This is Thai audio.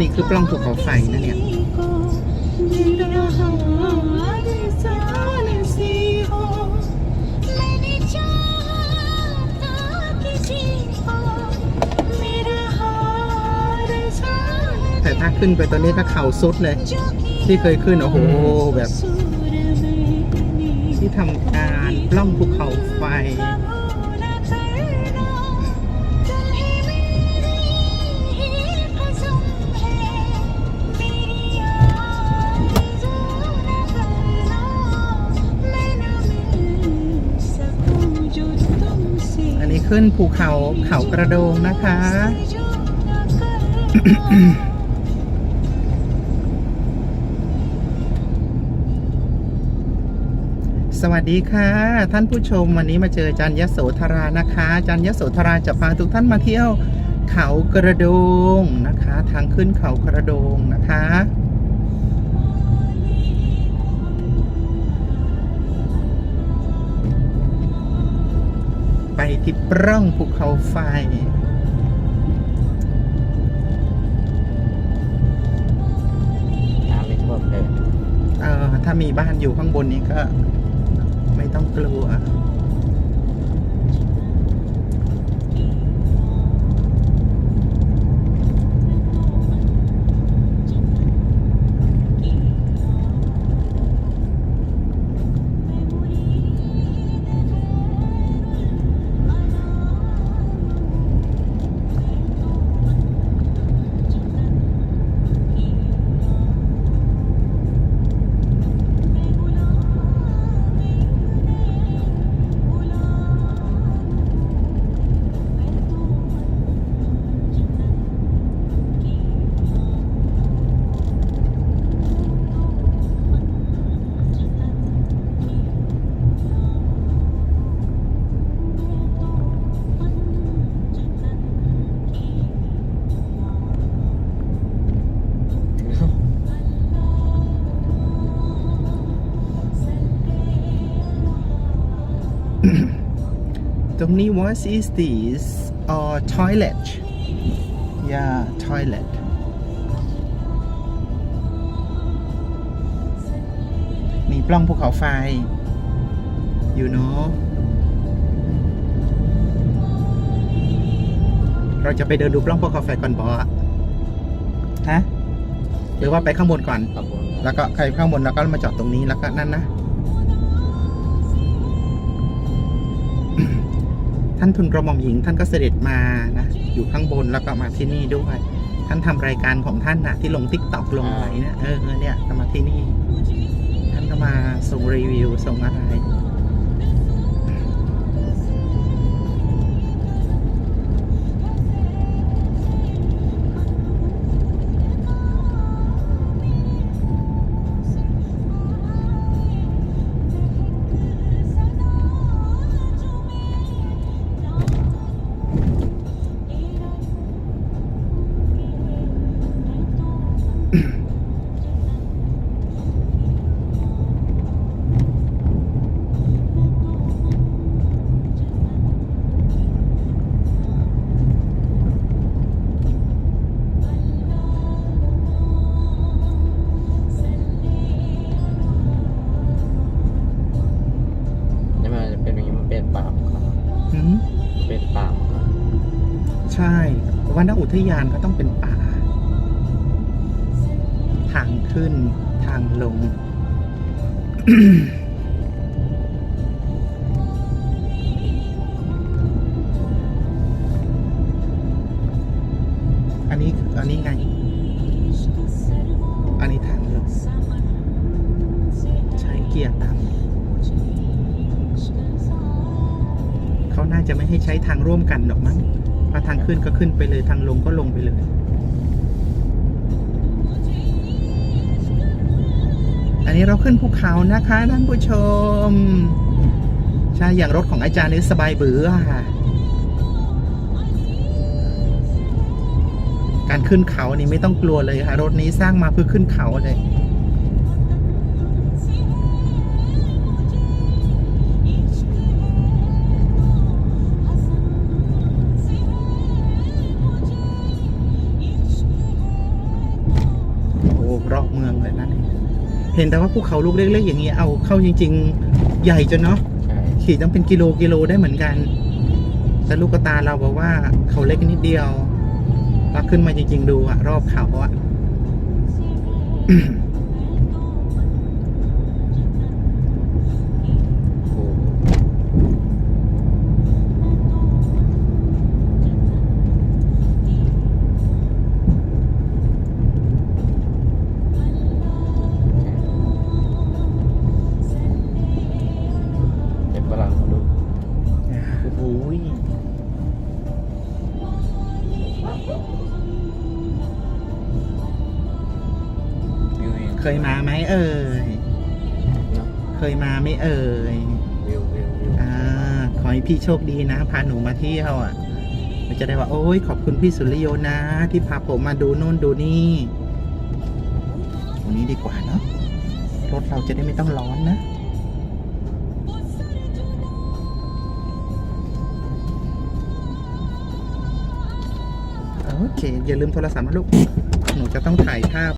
นี่คือปล้องภูเขาไฟนะเนี่ยแต่ถ้าขึ้นไปตอนนี้ก็เข่าสุดเลย ที่เคยขึ้นโอ้โหแบบ ที่ทำการปล้องภูเขาไฟ ขึ้นภูเขาเขากระโดงนะคะ สวัสดีค่ะ ท่านผู้ชมวันนี้มาเจอจันยโสธรานะคะจันยโสธราจะพาทุกท่านมาเที่ยวเขากระโดงนะคะ ทางขึ้นเขากระโดงนะคะ ที่ปร่องภูเขาไฟ น้ำไม่ท่วมเลย เอ่อ ถ้ามีบ้านอยู่ข้างบนนี้ก็ไม่ต้องกลัว ตรงนี้ what is this uh, toilet yeah toilet มีปล้องภูเขาไฟ you know เราจะไปเดินดูปล้องภูเขาไฟก่อนบอสฮะ หรือว่าไปข้างบนก่อนขอบคุณแล้วก็ใครข้างบนแล้วก็มาจอดตรงนี้แล้วก็นั่นนะ ท่านทุนกระหม่อมหญิงท่านก็เสด็จมานะอยู่ข้างบนแล้วก็มาที่นี่ด้วย ท่านทำรายการของท่านนะที่ลงทิกตอกลงไว้นะเออเออเนี่ยก็มาที่นี่ ท่านก็มาส่งรีวิวส่งอะไร นี่มันจะเป็นอย่างนี้มันเป็นป่าครับหืมเป็นป่าครับใช่ วันอุทยานก็ต้องเป็นป่าทาง ขึ้นทางลง อันนี้อันนี้ไง อันนี้ทางลง ใช้เกียร์ต่ำเขาน่าจะไม่ให้ใช้ทางร่วมกันหรอกมั้งเพราทางขึ้นก็ขึ้นไปเลย ทางลงก็ลงไปเลย นนี้เราขึ้นภูเขานะคะท่านผู้ชม ใช่ อย่างรถของอาจารย์นี่สบายเบื่อค่ะ การขึ้นเขานี่ไม่ต้องกลัวเลยค่ะ รถนี้สร้างมาเพื่อขึ้นเขาเลย เห็นแต่ว่าภูเขาลูกเล็กๆอย่างนี้เอาเข้าจริง ๆ ใหญ่จนเนาะใช่ขี่ต้องเป็นกิโลกิโลได้เหมือนกันแต่ลูกตาเราบอกว่าเขาเล็กนิดเดียวเราขึ้นมาจริง ๆ ดูอะรอบเขาอะ เคยมาไหมเอ่ยเนอะเคยมาไหมเอ่ย วิววิววิวอ่า ขอให้พี่โชคดีนะ พาหนูมาเที่ยวอะมันจะได้ว่า โอ้ยขอบคุณพี่สุริโยนะ ที่พาผมมาดูโน่นดูนี่ตรงนี้ดีกว่าเนาะ รถเราจะได้ไม่ต้องร้อนนะ โอเค อย่าลืมโทรศัพท์นะลูก หนูจะต้องถ่ายภาพ